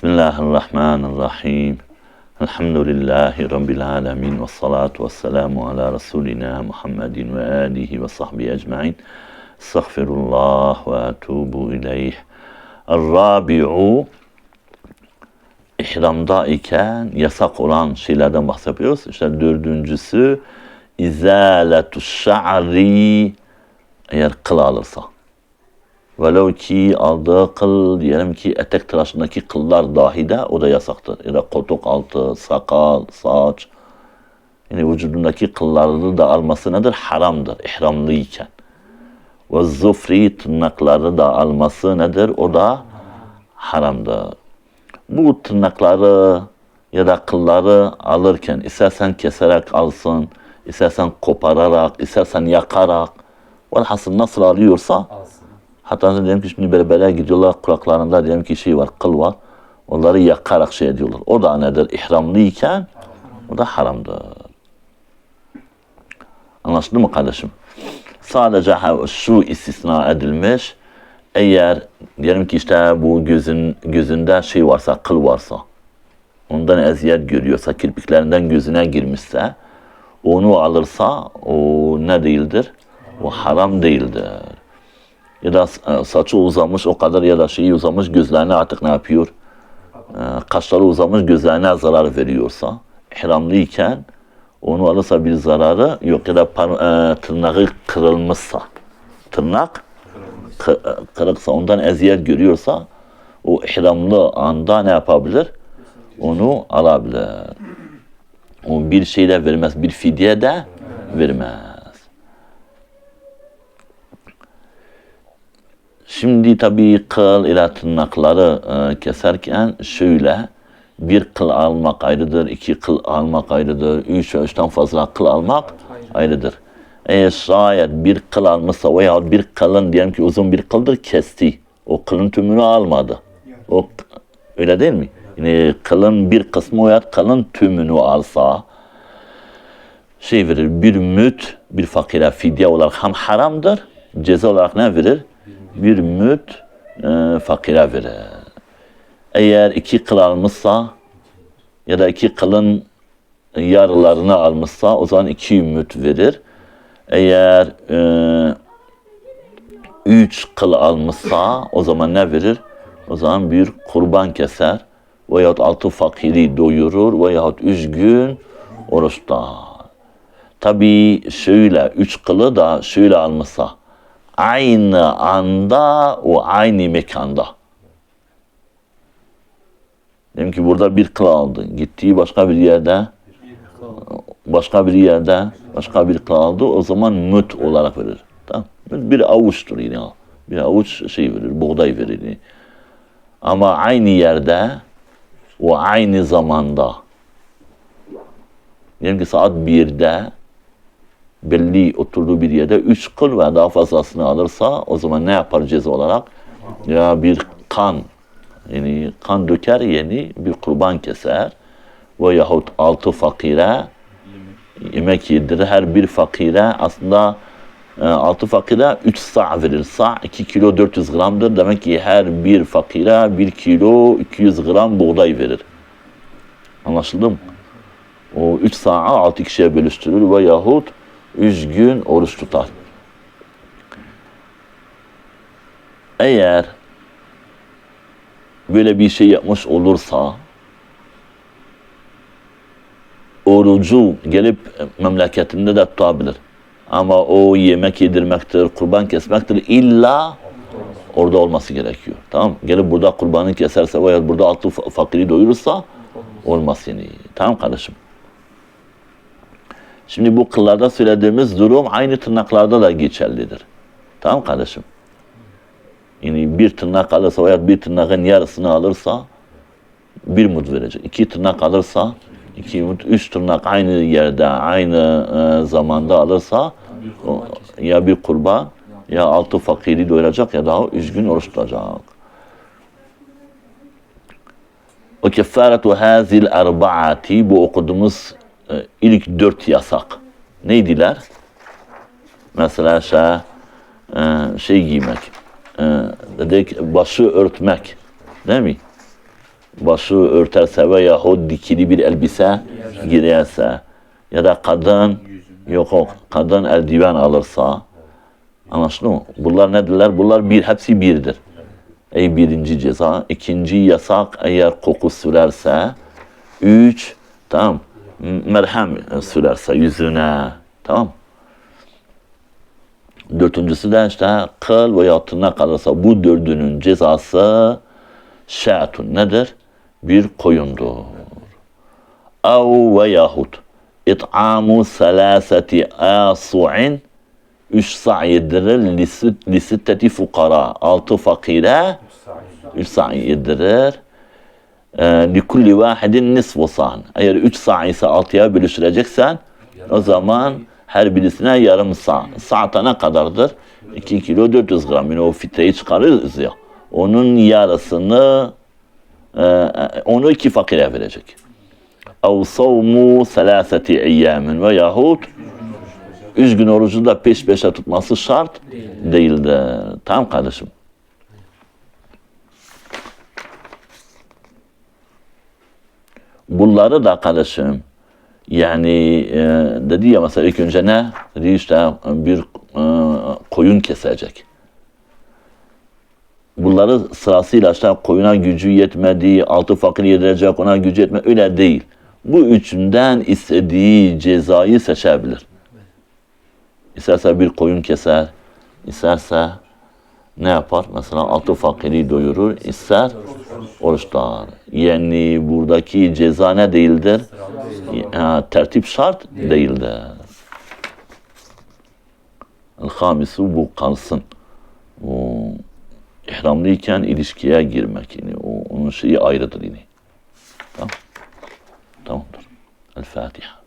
Bismillahirrahmanirrahim. Elhamdülillahi Rabbil alemin. Ve salatu ve selamu ala Resulina Muhammedin ve alihi ve sahbihi ecmain. Estağfirullah ve etubu ileyh. Rabi'u ihramda iken yasak olan şeylerden bahsediyoruz. İşte dördüncüsü izaletu şa'ri eğer kıl alırsa. Velev ki aldığı kıl diyelim ki etek tıraşındaki kıllar dahi de o da yasaktır. Ya da koltuk altı, sakal, saç. Yani vücudundaki kılları da alması nedir? Haramdır ihramlıyken. Ve zufri tırnakları da alması nedir? O da haramdır. Bu tırnakları ya da kılları alırken istersen keserek alsın, istersen kopararak, istersen yakarak, velhasıl nasıl alıyorsa alsın. Hatta diyelim ki şimdi berbere gidiyorlar kulaklarında diyelim ki şey var, kıl var. Onları yakarak şey ediyorlar. O da nedir? İhramlıyken o da haramdır. Anlaşıldı mı kardeşim? Sadece şu istisna edilmiş. Eğer diyelim ki işte bu gözün gözünde şey varsa, kıl varsa, ondan eziyet görüyorsa, kirpiklerinden gözüne girmişse, onu alırsa o ne değildir? O haram değildir ya da e, saçı uzamış o kadar ya da şeyi uzamış gözlerine artık ne yapıyor? E, Kaşları uzamış gözlerine zarar veriyorsa ihramlıyken onu alırsa bir zararı yok ya da e, tırnağı kırılmışsa tırnak kı- kırıksa ondan eziyet görüyorsa o ihramlı anda ne yapabilir? Onu alabilir. O bir şeyde vermez, bir fidye de vermez. Şimdi tabii kıl ile tırnakları e, keserken şöyle bir kıl almak ayrıdır, iki kıl almak ayrıdır, üç üçten fazla kıl almak ayrıdır. Eğer şayet bir kıl almışsa veya bir kılın diyelim ki uzun bir kıldır kesti. O kılın tümünü almadı. O öyle değil mi? Yani kılın bir kısmı veya kılın tümünü alsa şey verir bir müt bir fakire fidye olarak hem haramdır ceza olarak ne verir? Bir müt e, fakire verir. Eğer iki kıl almışsa ya da iki kılın yarılarını almışsa o zaman iki müt verir. Eğer e, üç kıl almışsa o zaman ne verir? O zaman bir kurban keser veyahut altı fakiri doyurur veyahut üç gün oruç tutar. Tabii şöyle üç kılı da şöyle almışsa aynı anda o aynı mekanda. Diyelim ki burada bir kıl aldı. Gittiği başka bir yerde başka bir yerde başka bir kıl aldı. O zaman müt olarak verir. Tamam. Müt bir avuçtur yine. Bir avuç şey verir, buğday verir. Ama aynı yerde o aynı zamanda diyelim ki saat 1'de belli oturduğu bir yerde üç kıl ve daha fazlasını alırsa o zaman ne yapar ceza olarak? Ya bir kan yani kan döker yeni bir kurban keser veyahut altı fakire yemek yedirir. Her bir fakire aslında e, altı fakire 3 sa verir. Sa 2 kilo 400 gramdır. Demek ki her bir fakire 1 kilo 200 gram buğday verir. Anlaşıldı mı? O 3 sa'a 6 kişiye bölüştürür veyahut 3 gün oruç tutar. Eğer böyle bir şey yapmış olursa orucu gelip memleketinde de tutabilir. Ama o yemek yedirmektir, kurban kesmektir. İlla orada olması gerekiyor. Tamam Gelip burada kurbanı keserse veya burada altı fa- fakiri doyurursa olmaz yani. Tamam kardeşim. Şimdi bu kıllarda söylediğimiz durum aynı tırnaklarda da geçerlidir. Tamam kardeşim. Yani bir tırnak alırsa veya bir tırnağın yarısını alırsa bir mut verecek. İki tırnak alırsa iki mut, üç tırnak aynı yerde, aynı e, zamanda alırsa o, ya bir kurban ya altı fakiri doyuracak ya da üç gün oruç tutacak. O kefaretu hazil erbaati bu okuduğumuz ilk dört yasak. Neydiler? Mesela şey, e, şey giymek, e, dedik başı örtmek, değil mi? başı örterse veya o dikili bir elbise giyerse ya da kadın yok yok kadın eldiven alırsa anlaşıldı mı? Bunlar nedirler? Bunlar bir hepsi birdir. Ey birinci ceza. ikinci yasak eğer koku sürerse. Üç tamam merhem sürerse yüzüne. Tamam. Dördüncüsü de işte kıl veya tırnak kalırsa bu dördünün cezası şatun nedir? Bir koyundur. Ev ve yahut it'amu selaseti asu'in üç sa' yedirir lisit- lisitteti fukara altı fakire üç sa' yedirir e, likulli vahidin nisfu sa'an eğer üç sa' ise altıya bölüştüreceksen o zaman her birisine yarım sa' sa'ta ne kadardır? 2 kilo 400 gram yine o fitreyi çıkarırız ya onun yarısını e, onu iki fakire verecek ev savmu selaseti eyyamin ve yahut üç gün orucu da peş peşe tutması şart değildir. Tamam kardeşim. Bunları da kardeşim yani e, dedi ya mesela ilk önce ne? Dedi işte bir e, koyun kesecek. Bunları sırasıyla işte koyuna gücü yetmedi, altı fakir yedirecek ona gücü yetmedi öyle değil. Bu üçünden istediği cezayı seçebilir. İsterse bir koyun keser, isterse ne yapar? Mesela altı fakiri doyurur, ister oruç tutar. Yani buradaki ceza ne değildir? Ha, tertip şart değildir. El-hamisu bu kalsın. O, ihramlıyken ilişkiye girmek yine. O, onun şeyi ayrıdır yine. Tamam. Tamamdır. El-Fatiha.